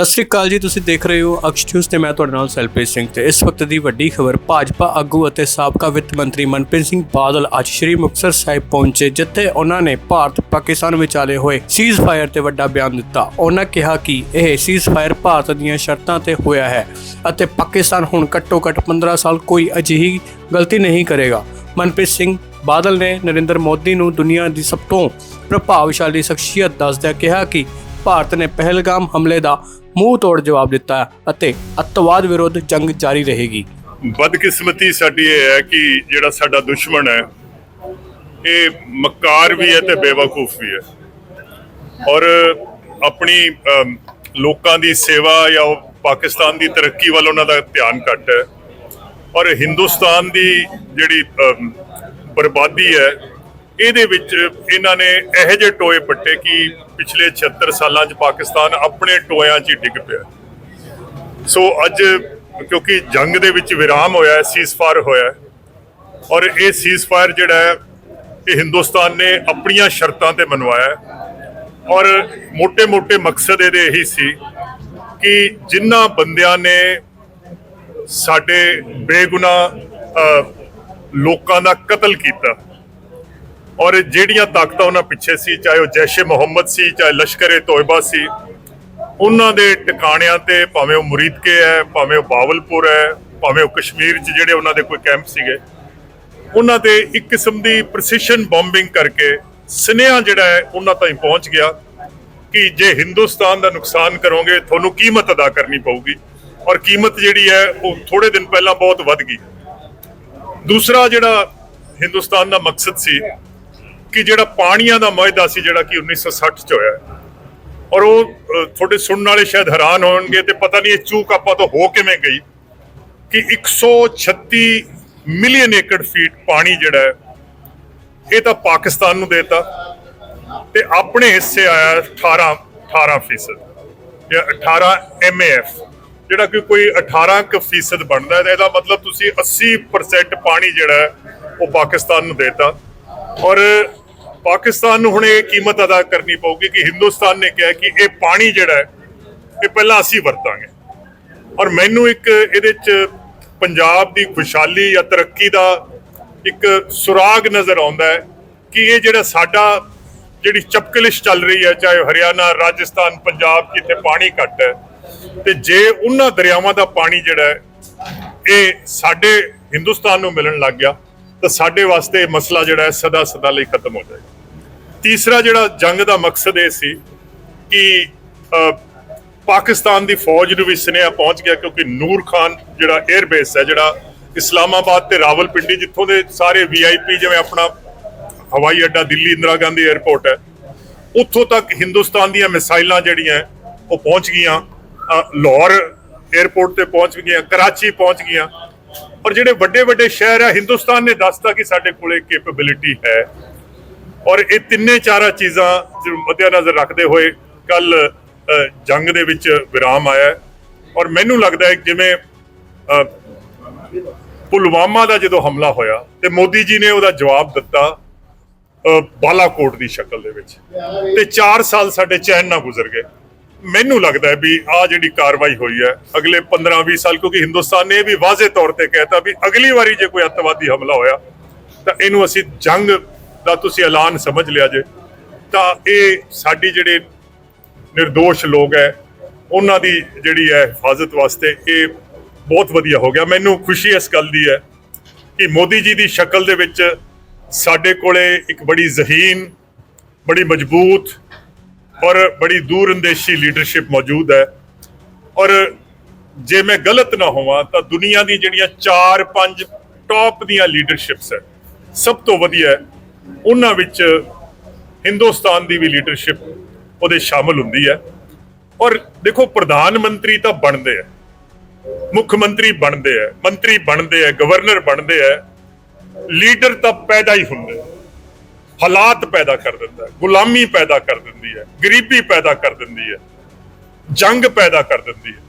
ਸਤਿ ਸ੍ਰੀ ਅਕਾਲ ਜੀ, ਤੁਸੀਂ ਦੇਖ ਰਹੇ ਹੋ ਅਕਸ਼ ਨਿਊਜ਼ ਤੇ ਮੈਂ ਤੁਹਾਡੇ ਨਾਲ ਸੈਲਪ੍ਰੀਤ ਸਿੰਘ ਤੇ ਇਸ ਵਕਤ ਦੀ ਵੱਡੀ ਖਬਰ ਭਾਜਪਾ ਆਗੂ ਅਤੇ ਸਾਬਕਾ ਵਿੱਤ ਮੰਤਰੀ ਮਨਪ੍ਰੀਤ ਸਿੰਘ ਬਾਦਲ ਅੱਜ ਸ਼੍ਰੀ ਮੁਕਤਸਰ ਸਾਹਿਬ ਪਹੁੰਚੇ, ਜਿੱਥੇ ਉਹਨਾਂ ਨੇ ਭਾਰਤ ਪਾਕਿਸਤਾਨ ਵਿਚਾਲੇ ਹੋਏ ਸੀਜ਼ ਫਾਇਰ ਤੇ ਵੱਡਾ ਬਿਆਨ ਦਿੱਤਾ। ਉਹਨਾਂ ਕਿਹਾ ਕਿ ਇਹ ਸੀਜ਼ ਫਾਇਰ ਭਾਰਤ ਦੀਆਂ ਸ਼ਰਤਾਂ ਤੇ ਹੋਇਆ ਹੈ ਅਤੇ ਪਾਕਿਸਤਾਨ ਹੁਣ ਘੱਟੋ-ਘੱਟ 15 ਸਾਲ ਕੋਈ ਅਜਿਹੀ ਗਲਤੀ ਨਹੀਂ ਕਰੇਗਾ। ਮਨਪ੍ਰੀਤ ਸਿੰਘ ਬਾਦਲ ਨੇ ਨਰਿੰਦਰ ਮੋਦੀ ਨੂੰ ਦੁਨੀਆ ਦੀ ਸਭ ਤੋਂ ਪ੍ਰਭਾਵਸ਼ਾਲੀ ਸ਼ਖਸੀਅਤ ਦੱਸਦਿਆਂ ਕਿਹਾ ਕਿ ਭਾਰਤ ਨੇ ਪਹਿਲਗਾਮ ਹਮਲੇ ਦਾ ਮੂੰਹ ਤੋੜ ਜਵਾਬ ਦਿੱਤਾ ਅਤੇ ਅੱਤਵਾਦ ਵਿਰੁੱਧ ਜੰਗ ਜਾਰੀ ਰਹੇਗੀ। ਬਦਕਿਸਮਤੀ ਸਾਡੀ ਇਹ ਹੈ ਕਿ ਜਿਹੜਾ ਸਾਡਾ ਦੁਸ਼ਮਣ ਹੈ, ਇਹ ਮਕਾਰ ਵੀ ਹੈ ਤੇ ਬੇਵਕੂਫ ਵੀ ਹੈ। ਔਰ ਆਪਣੀ ਲੋਕਾਂ ਦੀ ਸੇਵਾ ਜਾਂ ਉਹ ਪਾਕਿਸਤਾਨ ਦੀ ਤਰੱਕੀ ਵੱਲ ਉਹਨਾਂ ਦਾ ਧਿਆਨ ਘੱਟ ਹੈ। ਔਰ ਹਿੰਦੁਸਤਾਨ ਦੀ ਜਿਹੜੀ ਬਰਬਾਦੀ ਹੈ ਇਹਦੇ ਵਿੱਚ ਇਹਨਾਂ ਨੇ ਇਹੋ ਜਿਹੇ ਟੋਏ ਪੱਟੇ ਕਿ ਪਿਛਲੇ 76 ਸਾਲਾਂ 'ਚ ਪਾਕਿਸਤਾਨ ਆਪਣੇ ਟੋਇਆਂ 'ਚ ਹੀ ਡਿੱਗ ਪਿਆ। ਸੋ ਅੱਜ ਕਿਉਂਕਿ ਜੰਗ ਦੇ ਵਿੱਚ ਵਿਰਾਮ ਹੋਇਆ ਹੈ ਸੀਜ਼ਫਾਇਰ ਹੋਇਆ ਹੈ ਔਰ ਇਹ ਸੀਜ਼ ਫਾਇਰ ਜਿਹੜਾ ਹੈ, ਇਹ ਹਿੰਦੁਸਤਾਨ ਨੇ ਆਪਣੀਆਂ ਸ਼ਰਤਾਂ ਤੇ ਮਨਵਾਇਆ ਔਰ ਮੋٹے-ਮੋٹے ਮਕਸਦ ਇਹਦੇ ਇਹੀ ਸੀ ਕਿ ਜਿਨ੍ਹਾਂ ਬੰਦਿਆਂ ਨੇ ਸਾਡੇ ਬੇਗੁਨਾ ਲੋਕਾਂ ਦਾ ਕਤਲ ਕੀਤਾ ਔਰ ਜਿਹੜੀਆਂ ਤਾਕਤਾਂ ਉਹਨਾਂ ਪਿੱਛੇ ਸੀ, ਚਾਹੇ ਉਹ ਜੈਸ਼ੇ ਮੁਹੰਮਦ ਸੀ, ਚਾਹੇ ਲਸ਼ਕਰ-ਏ ਤੋਇਬਾ ਸੀ, ਉਹਨਾਂ ਦੇ ਟਿਕਾਣਿਆਂ ਤੇ ਭਾਵੇਂ ਉਹ ਮੁਰੀਦਕੇ ਹੈ, ਭਾਵੇਂ ਉਹ ਬਾਵਲਪੁਰ ਹੈ, ਭਾਵੇਂ ਉਹ ਕਸ਼ਮੀਰ 'ਚ ਜਿਹੜੇ ਉਹਨਾਂ ਦੇ ਕੋਈ ਕੈਂਪ ਸੀਗੇ, ਉਹਨਾਂ ਤੇ ਇੱਕ ਕਿਸਮ ਦੀ ਪ੍ਰੈਸੀਸ਼ਨ ਬੰਬਿੰਗ ਕਰਕੇ ਸੁਨੇਹਾ ਜਿਹੜਾ ਹੈ, ਉਹਨਾਂ ਤਾਈਂ ਪਹੁੰਚ ਗਿਆ ਕਿ ਜੇ ਹਿੰਦੁਸਤਾਨ ਦਾ ਨੁਕਸਾਨ ਕਰੋਗੇ, ਤੁਹਾਨੂੰ ਕੀਮਤ ਅਦਾ ਕਰਨੀ ਪਊਗੀ। ਔਰ ਕੀਮਤ ਜਿਹੜੀ ਹੈ, ਉਹ ਥੋੜੇ ਦਿਨ ਪਹਿਲਾਂ ਬਹੁਤ ਵੱਧ ਗਈ। ਦੂਸਰਾ ਜਿਹੜਾ ਹਿੰਦੁਸਤਾਨ ਦਾ ਮਕਸਦ ਸੀ ਕਿ ਜਿਹੜਾ ਪਾਣੀਆਂ ਦਾ ਮੁਆਹਦਾ ਸੀ ਜਿਹੜਾ ਕਿ 1960 ਚ ਹੋਇਆ ਔਰ ਉਹ ਤੁਹਾਡੇ ਸੁਣਨ ਵਾਲੇ ਸ਼ਾਇਦ ਹੈਰਾਨ ਹੋਣਗੇ ਤੇ ਪਤਾ ਨਹੀਂ ਇਹ ਚੂਕ ਆਪਾਂ ਤੋਂ ਹੋ ਕਿਵੇਂ ਗਈ ਕਿ 136 ਮਿਲੀਅਨ ਏਕੜ ਫੀਟ ਪਾਣੀ ਜਿਹੜਾ ਹੈ, ਇਹ ਤਾਂ ਪਾਕਿਸਤਾਨ ਨੂੰ ਦੇਤਾ ਤੇ ਆਪਣੇ ਹਿੱਸੇ ਆਇਆ 18 18 ਫੀਸਦ ਜਾਂ 18 ਐਮਏਐਫ ਜਿਹੜਾ ਕਿ ਕੋਈ 18 ਕੁ ਫੀਸਦ ਬਣਦਾ ਹੈ ਇਹਦਾ ਮਤਲਬ ਤੁਸੀਂ 80% ਪਾਣੀ ਜਿਹੜਾ ਉਹ ਪਾਕਿਸਤਾਨ ਨੂੰ ਦੇਤਾ। ਔਰ ਪਾਕਿਸਤਾਨ ਨੂੰ ਹੁਣ ਇਹ ਕੀਮਤ ਅਦਾ ਕਰਨੀ ਪਊਗੀ ਕਿ ਹਿੰਦੁਸਤਾਨ ਨੇ ਕਿਹਾ ਕਿ ਇਹ ਪਾਣੀ ਜਿਹੜਾ ਹੈ, ਇਹ ਪਹਿਲਾਂ ਅਸੀਂ ਵਰਤਾਂਗੇ। ਔਰ ਮੈਨੂੰ ਇੱਕ ਇਹਦੇ ਚ ਪੰਜਾਬ ਦੀ ਖੁਸ਼ਹਾਲੀ ਜਾਂ ਤਰੱਕੀ ਦਾ ਇੱਕ ਸੁਰਾਗ ਨਜ਼ਰ ਆਉਂਦਾ ਹੈ ਕਿ ਇਹ ਜਿਹੜਾ ਸਾਡਾ ਜਿਹੜੀ ਚਪਕਲਿਸ਼ ਚੱਲ ਰਹੀ ਹੈ, ਚਾਹੇ ਹਰਿਆਣਾ, ਰਾਜਸਥਾਨ, ਪੰਜਾਬ ਜਿੱਥੇ ਪਾਣੀ ਘੱਟ ਹੈ, ਤੇ ਜੇ ਉਹਨਾਂ ਦਰਿਆਵਾਂ ਦਾ ਪਾਣੀ ਜਿਹੜਾ ਹੈ, ਇਹ ਸਾਡੇ ਹਿੰਦੁਸਤਾਨ ਨੂੰ ਮਿਲਣ ਲੱਗ ਗਿਆ, ਤਾਂ ਸਾਡੇ ਵਾਸਤੇ ਮਸਲਾ ਜਿਹੜਾ ਹੈ ਸਦਾ ਸਦਾ ਲਈ ਖਤਮ ਹੋ ਜਾਏਗਾ। ਤੀਸਰਾ ਜਿਹੜਾ ਜੰਗ ਦਾ ਮਕਸਦ ਇਹ ਸੀ ਕਿ ਪਾਕਿਸਤਾਨ ਦੀ ਫੌਜ ਨੂੰ ਵੀ ਸਨੇਹਾ ਪਹੁੰਚ ਗਿਆ ਕਿਉਂਕਿ ਨੂਰ ਖਾਨ ਜਿਹੜਾ 에ਅਰ ਬੇਸ ਹੈ, ਜਿਹੜਾ ਇਸਲਾਮਾਬਾਦ ਤੇ ਰਾਵਲਪਿੰਡੀ ਜਿੱਥੋਂ ਦੇ ਸਾਰੇ ਵੀਆਈਪੀ ਜਿਵੇਂ ਆਪਣਾ ਹਵਾਈ ਅੱਡਾ ਦਿੱਲੀ ਇੰਦਰਾ ਗਾਂਧੀ 에ਅਰਪੋਰਟ ਹੈ, ਉੱਥੋਂ ਤੱਕ ਹਿੰਦੁਸਤਾਨ ਦੀਆਂ ਮਿਸਾਈਲਾਂ ਜਿਹੜੀਆਂ ਉਹ ਪਹੁੰਚ ਗਈਆਂ ਲਾਹੌਰ 에ਅਰਪੋਰਟ ਤੇ ਪਹੁੰਚ ਗਈਆਂ, ਕਰਾਚੀ ਪਹੁੰਚ ਗਈਆਂ। ਔਰ ਜਿਹੜੇ ਵੱਡੇ ਵੱਡੇ ਸ਼ਹਿਰ ਆ, ਹਿੰਦੁਸਤਾਨ ਨੇ ਦੱਸਤਾ ਕਿ ਸਾਡੇ ਕੋਲੇ ਕੈਪੇਬਿਲਿਟੀ ਹੈ। ਔਰ ਇਹ ਤਿੰਨੇ ਚਾਰਾਂ ਚੀਜ਼ਾਂ ਜੋ ਮੱਦੇਨਜ਼ਰ ਰੱਖਦੇ ਹੋਏ ਕੱਲ ਜੰਗ ਦੇ ਵਿੱਚ ਵਿਰਾਮ ਆਇਆ ਔਰ ਮੈਨੂੰ ਲੱਗਦਾ ਹੈ ਜਿਵੇਂ ਪੁਲਵਾਮਾ ਦਾ ਜਦੋਂ ਹਮਲਾ ਹੋਇਆ ਤੇ ਮੋਦੀ ਜੀ ਨੇ ਉਹਦਾ ਜਵਾਬ ਦਿੱਤਾ ਬਾਲਾਕੋਟ ਦੀ ਸ਼ਕਲ ਦੇ ਵਿੱਚ। ਤੇ 4 ਸਾਲ ਸਾਡੇ ਚੈਨ ਨਾਲ ਗੁਜ਼ਰ ਗਏ। ਮੈਨੂੰ ਲੱਗਦਾ ਵੀ ਆ ਜਿਹੜੀ ਕਾਰਵਾਈ ਹੋਈ ਹੈ, ਅਗਲੇ 15-20 ਸਾਲ, ਕਿਉਂਕਿ ਹਿੰਦੁਸਤਾਨ ਨੇ ਇਹ ਵੀ ਵਾਜ਼ੇ ਤੌਰ ਤੇ ਕਹਿਤਾ ਵੀ ਅਗਲੀ ਵਾਰੀ ਜੇ ਕੋਈ ਅੱਤਵਾਦੀ ਹਮਲਾ ਹੋਇਆ, ਤਾਂ ਇਹਨੂੰ ਅਸੀਂ ਜੰਗ ਦਾ ਤੁਸੀਂ ਐਲਾਨ ਸਮਝ ਲਿਆ ਜੇ, ਤਾਂ ਇਹ ਸਾਡੀ ਜਿਹੜੇ નિર્ਦੋਸ਼ ਲੋਕ ਹੈ, ਉਹਨਾਂ ਦੀ ਜਿਹੜੀ ਹੈ ਹਿਫਾਜ਼ਤ ਵਾਸਤੇ ਇਹ ਬਹੁਤ ਵਧੀਆ ਹੋ ਗਿਆ। ਮੈਨੂੰ ਖੁਸ਼ੀ ਇਸ ਗੱਲ ਦੀ ਹੈ ਕਿ ਮੋਦੀ ਜੀ ਦੀ ਸ਼ਕਲ ਦੇ ਵਿੱਚ ਸਾਡੇ ਕੋਲੇ ਇੱਕ ਬੜੀ ਜ਼ਹੀਨ, ਬੜੀ ਮਜ਼ਬੂਤ ਔਰ ਬੜੀ ਦੂਰਅੰਦੇਸ਼ੀ ਲੀਡਰਸ਼ਿਪ ਮੌਜੂਦ ਹੈ। ਔਰ ਜੇ ਮੈਂ ਗਲਤ ਨਾ ਹੋਵਾਂ, ਤਾਂ ਦੁਨੀਆ ਦੀ ਜਿਹੜੀਆਂ 4-5 ਟੌਪ ਦੀਆਂ ਲੀਡਰਸ਼ਿਪਸ ਹੈ, ਸਭ ਤੋਂ ਵਧੀਆ ਉਹਨਾਂ ਵਿੱਚ ਹਿੰਦੁਸਤਾਨ ਦੀ ਵੀ ਲੀਡਰਸ਼ਿਪ ਉਹਦੇ ਸ਼ਾਮਲ ਹੁੰਦੀ ਹੈ। ਔਰ ਦੇਖੋ, ਪ੍ਰਧਾਨ ਮੰਤਰੀ ਤਾਂ ਬਣਦੇ ਆ। ਮੁੱਖ ਮੰਤਰੀ ਬਣਦੇ ਆ, ਮੰਤਰੀ ਬਣਦੇ ਆ ਗਵਰਨਰ ਬਣਦੇ ਆ। ਲੀਡਰ ਤਾਂ ਪੈਦਾ ਹੀ ਹੁੰਦੇ ਹਾਲਾਤ ਪੈਦਾ ਕਰ ਦਿੰਦਾ ਹੈ, ਗੁਲਾਮੀ ਪੈਦਾ ਕਰ ਦਿੰਦੀ ਹੈ, ਗਰੀਬੀ ਪੈਦਾ ਕਰ ਦਿੰਦੀ ਹੈ, ਜੰਗ ਪੈਦਾ ਕਰ ਦਿੰਦੀ ਹੈ।